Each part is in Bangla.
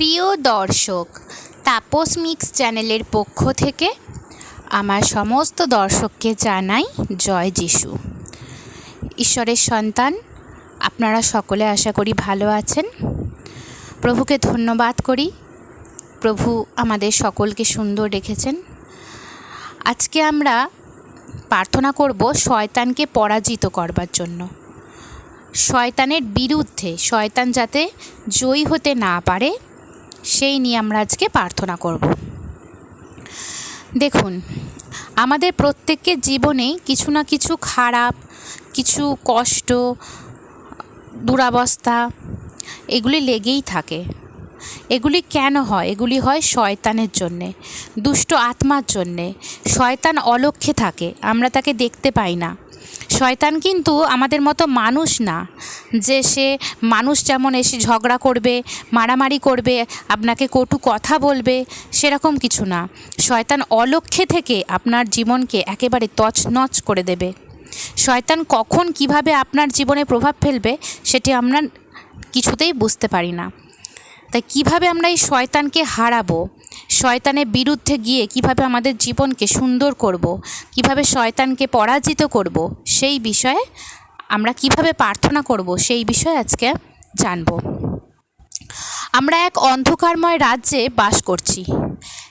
প্রিয় দর্শক, তাপস মিক্স চ্যানেলের পক্ষ থেকে আমার সমস্ত দর্শককে জানাই জয় যিশু। ঈশ্বরের সন্তান, আপনারা সকলে আশা করি ভালো আছেন। প্রভুকে ধন্যবাদ করি। প্রভু আমাদের সকলকে সুন্দর রেখেছেন। আজকে আমরা প্রার্থনা করব শয়তানকে পরাজিত করবার জন্য। শয়তানের বিরুদ্ধে, শয়তান যাতে জয়ী হতে না পারে সেই নিয়ে আমরা আজকে প্রার্থনা করব। দেখুন, আমাদের প্রত্যেকের জীবনে কিছু না কিছু খারাপ, কিছু কষ্ট, দুরাবস্থা, এগুলি লেগেই থাকে। এগুলি কেন হয়? এগুলি হয় শয়তানের জন্যে, দুষ্ট আত্মার জন্যে। শয়তান অলক্ষ্যে থাকে, আমরা তাকে দেখতে পাই না। শয়তান কিন্তু আমাদের মতো মানুষ না, যে সে মানুষ যেমন এসে ঝগড়া করবে, মারামারি করবে, আপনাকে কটু কথা বলবে, সেরকম কিছু না। শয়তান অলক্ষ্যে থেকে আপনার জীবনকে একেবারে তছনছ করে দেবে। শয়তান কখন কীভাবে আপনার জীবনে প্রভাব ফেলবে, সেটি আমরা কিছুতেই বুঝতে পারি না। তাই কীভাবে আমরা এই শয়তানকে হারাবো? শয়তানের বিরুদ্ধে গিয়ে কীভাবে আমাদের জীবনকে সুন্দর করব। কীভাবে শয়তানকে পরাজিত করব? সেই বিষয়ে আমরা কীভাবে প্রার্থনা করব? সেই বিষয়ে আজকে জানব। আমরা এক অন্ধকারময় রাজ্যে বাস করছি,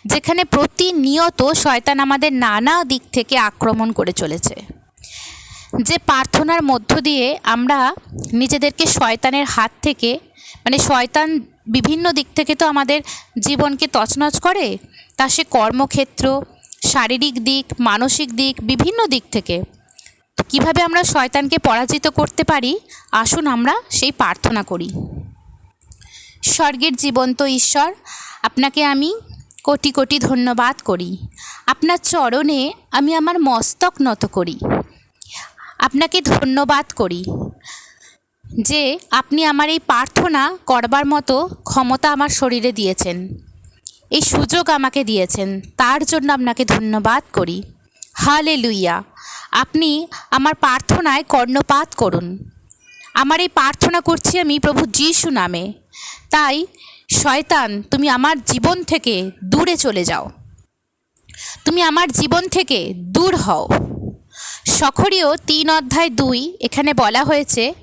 যেখানে প্রতিনিয়ত শয়তান আমাদের নানা দিক থেকে আক্রমণ করে চলেছে। যে প্রার্থনার মধ্য দিয়ে আমরা নিজেদেরকে শয়তানের হাত থেকে মানে শয়তান বিভিন্ন দিক থেকে তো আমাদের জীবনকে তছনছ করে। তা সে কর্মক্ষেত্র, শারীরিক দিক, মানসিক দিক, বিভিন্ন দিক থেকে। কীভাবে আমরা শয়তানকে পরাজিত করতে পারি? আসুন আমরা সেই প্রার্থনা করি। স্বর্গের জীবন্ত ঈশ্বর, আপনাকে আমি কোটি কোটি ধন্যবাদ করি। আপনার চরণে আমি আমার মস্তক নত করি। আপনাকে ধন্যবাদ করি। যে আপনি আমার এই প্রার্থনা করবার মতো ক্ষমতা আমার শরীরে দিয়েছেন। এই সুযোগ আমাকে দিয়েছেন। তার জন্য আপনাকে ধন্যবাদ করি। হালে লুইয়া আপনি আমার প্রার্থনায় কর্ণপাত করুন। আমার এই প্রার্থনা করছি আমি প্রভু যিশু নামে। তাই, শয়তান, তুমি আমার জীবন থেকে দূরে চলে যাও। তুমি আমার জীবন থেকে দূর হও। সখরীয় তিন অধ্যায় দুই এখানে বলা হয়েছে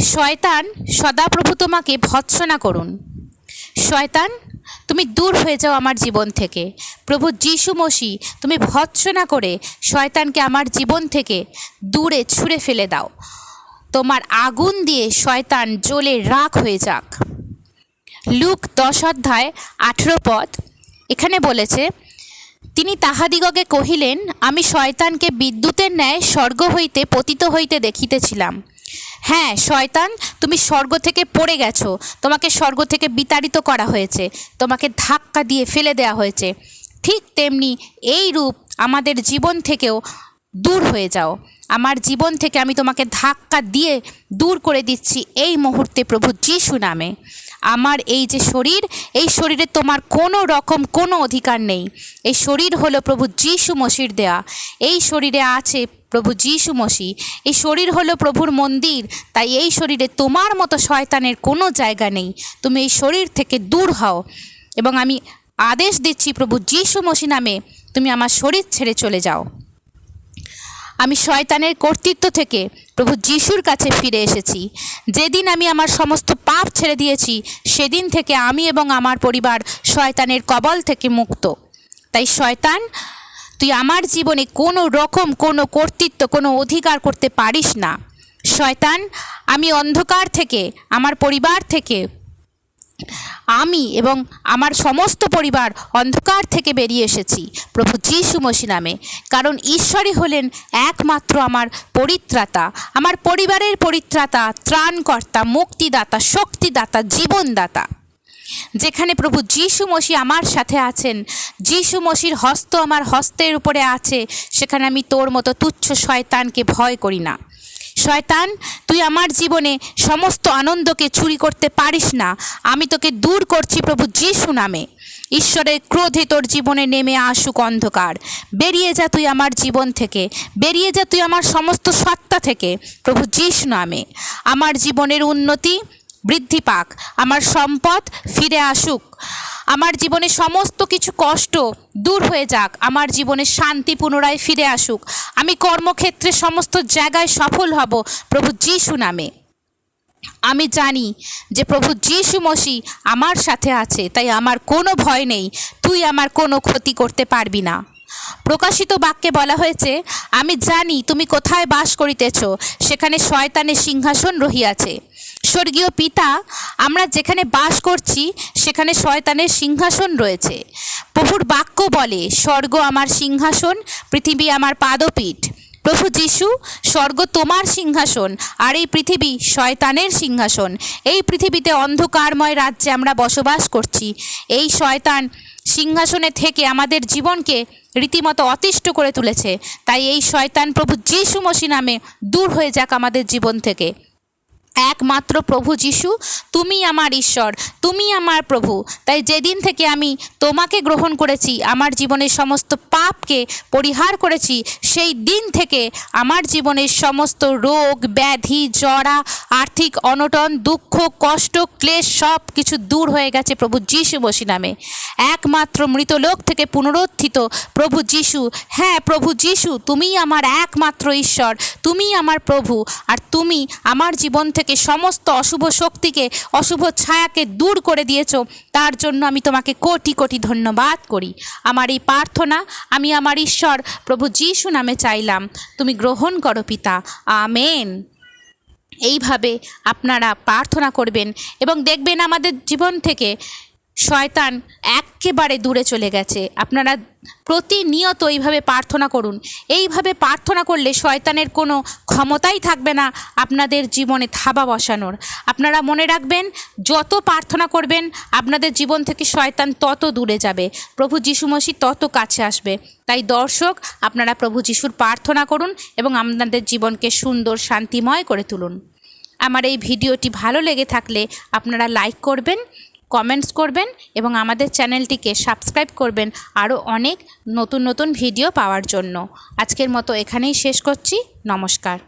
শয়তান সদাপ্রভু তোমাকে ভৎসনা করুন। শয়তান, তুমি দূর হয়ে যাও আমার জীবন থেকে। প্রভু যিশু মসি, তুমি ভৎসনা করে শয়তানকে আমার জীবন থেকে দূরে ছুঁড়ে ফেলে দাও। তোমার আগুন দিয়ে শয়তান জ্বলে রাখ হয়ে যাক। লুক দশ অধ্যায় আঠেরো পদ। এখানে বলেছে, তিনি তাহাদিগকে কহিলেন, আমি শয়তানকে বিদ্যুতের ন্যায় স্বর্গ হইতে পতিত হইতে দেখিতেছিলাম। হ্যাঁ শয়তান, তুমি স্বর্গ থেকে পড়ে গেছো। তোমাকে স্বর্গ থেকে বিতাড়িত করা হয়েছে। তোমাকে ধাক্কা দিয়ে ফেলে দেওয়া হয়েছে। ঠিক তেমনি এই রূপ আমাদের জীবন থেকেও দূর হয়ে যাও। আমার জীবন থেকে আমি তোমাকে ধাক্কা দিয়ে দূর করে দিচ্ছি এই মুহূর্তে প্রভু যিশু নামে। আমার এই যে শরীর, এই শরীরে তোমার কোনো রকম কোনো অধিকার নেই। এই শরীর হলো প্রভু যিশু মসির দেয়া। এই শরীরে আছে প্রভু যিশু মসি এই শরীর হলো প্রভুর মন্দির, তাই এই শরীরে তোমার মতো শয়তানের কোনো জায়গা নেই। তুমি এই শরীর থেকে দূর হও। এবং আমি আদেশ দিচ্ছি প্রভু যিশু মসি নামে, তুমি আমার শরীর ছেড়ে চলে যাও। আমি শয়তানের কর্তৃত্ব থেকে প্রভু যিশুর কাছে ফিরে এসেছি। যেদিন আমি আমার সমস্ত পাপ ছেড়ে দিয়েছি, সেদিন থেকে আমি এবং আমার পরিবার শয়তানের কবল থেকে মুক্ত। তাই শয়তান তুই আমার জীবনে কোনো রকম, কোনো কর্তৃত্ব, কোনো অধিকার করতে পারিস না। শয়তান, আমি অন্ধকার থেকে, আমার পরিবার থেকে, আমি এবং আমার সমস্ত পরিবার অন্ধকার থেকে বেরিয়ে এসেছি প্রভু যিশু মসি নামে। কারণ ঈশ্বরই হলেন একমাত্র আমার পরিত্রাতা, আমার পরিবারের পরিত্রাতা, ত্রাণকর্তা, মুক্তিদাতা, শক্তিদাতা, জীবনদাতা। যেখানে প্রভু যিশু মসি আমার সাথে আছেন, যিশু মসির হস্ত আমার হস্তের উপরে আছে, সেখানে আমি তোর মতো তুচ্ছ শয়তানকে ভয় করি না। শয়তান, তুই আমার জীবনে সমস্ত আনন্দকে চুরি করতে পারিস না, আমি তোকে দূর করছি প্রভু যিশু নামে। ঈশ্বরের ক্রোধে তোর জীবনে নেমে আসুক অন্ধকার। বেরিয়ে যা তুই আমার জীবন থেকে, বেরিয়ে যা তুই আমার সমস্ত সত্তা থেকে, প্রভু যিশু নামে। আমার জীবনের উন্নতি বৃদ্ধি পাক। আমার সম্পদ ফিরে আসুক। আমার জীবনে সমস্ত কিছু কষ্ট দূর হয়ে যাক। আমার জীবনে শান্তি পুনরায় ফিরে আসুক। আমি কর্মক্ষেত্রে সমস্ত জায়গায় সফল হব প্রভু যিশু নামে। আমি জানি যে প্রভু যিশু মসি আমার সাথে আছে, তাই আমার কোনো ভয় নেই। তুই আমার কোনো ক্ষতি করতে পারবি না। প্রকাশিত বাক্যে বলা হয়েছে, আমি জানি তুমি কোথায় বাস করিতেছ, সেখানে শয়তানের সিংহাসন রহিয়াছে। স্বর্গীয় পিতা, আমরা যেখানে বাস করছি, সেখানে শয়তানের সিংহাসন রয়েছে। প্রভুর বাক্য বলে, স্বর্গ আমার সিংহাসন, পৃথিবী আমার পাদপীঠ। প্রভু যিশু, স্বর্গ তোমার সিংহাসন, আর এই পৃথিবী শয়তানের সিংহাসন। এই পৃথিবীতে অন্ধকারময় রাজ্যে আমরা বসবাস করছি। এই শয়তান সিংহাসনে থেকে আমাদের জীবনকে রীতিমতো অতিষ্ঠ করে তুলেছে। তাই এই শয়তান প্রভু যিশু মসি নামে দূর হয়ে যাক আমাদের জীবন থেকে। একমাত্র প্রভু যিশু, তুমি আমার ঈশ্বর, তুমি আমার প্রভু। তাই যেদিন থেকে আমি তোমাকে গ্রহণ করেছি, আমার জীবনের সমস্ত পাপকে পরিহার করেছি, সেই দিন থেকে আমার জীবনের সমস্ত রোগ, ব্যাধি, জরা, আর্থিক অনটন, দুঃখ, কষ্ট, ক্লেশ সব কিছু দূর হয়ে গেছে প্রভু যিশু বসি নামে। একমাত্র মৃত লোক থেকে পুনরুত্থিত প্রভু যিশু। হ্যাঁ প্রভু যিশু, তুমিই আমার একমাত্র ঈশ্বর, তুমিই আমার প্রভু। আর তুমি আমার জীবন থেকে সমস্ত অশুভ শক্তিকে, অশুভ ছায়াকে দূর করে দিয়েছ, তার জন্য আমি তোমাকে কোটি কোটি ধন্যবাদ করি। আমার এই প্রার্থনা আমি আমার ঈশ্বর প্রভু যীশু নামে চাইলাম। তুমি গ্রহণ করো পিতা। আমেন। এইভাবে আপনারা প্রার্থনা করবেন এবং দেখবেন আমাদের জীবন থেকে শয়তান একেবারে দূরে চলে গেছে। আপনারা প্রতিনিয়ত এইভাবে প্রার্থনা করুন। এইভাবে প্রার্থনা করলে শয়তানের কোনো ক্ষমতাই থাকবে না আপনাদের জীবনে থাবা বসানোর। আপনারা মনে রাখবেন, যত প্রার্থনা করবেন, আপনাদের জীবন থেকে শয়তান তত দূরে যাবে। প্রভু যিশু মসি তত কাছে আসবে। তাই দর্শক, আপনারা প্রভু যিশুর প্রার্থনা করুন এবং আপনাদের জীবনকে সুন্দর, শান্তিময় করে তুলুন। আমার এই ভিডিওটি ভালো লেগে থাকলে আপনারা লাইক করবেন কমেন্টস করবেন এবং আমাদের চ্যানেলটিকে সাবস্ক্রাইব করবেন আরও অনেক নতুন নতুন ভিডিও পাওয়ার জন্য। আজকের মতো এখানেই শেষ করছি। নমস্কার।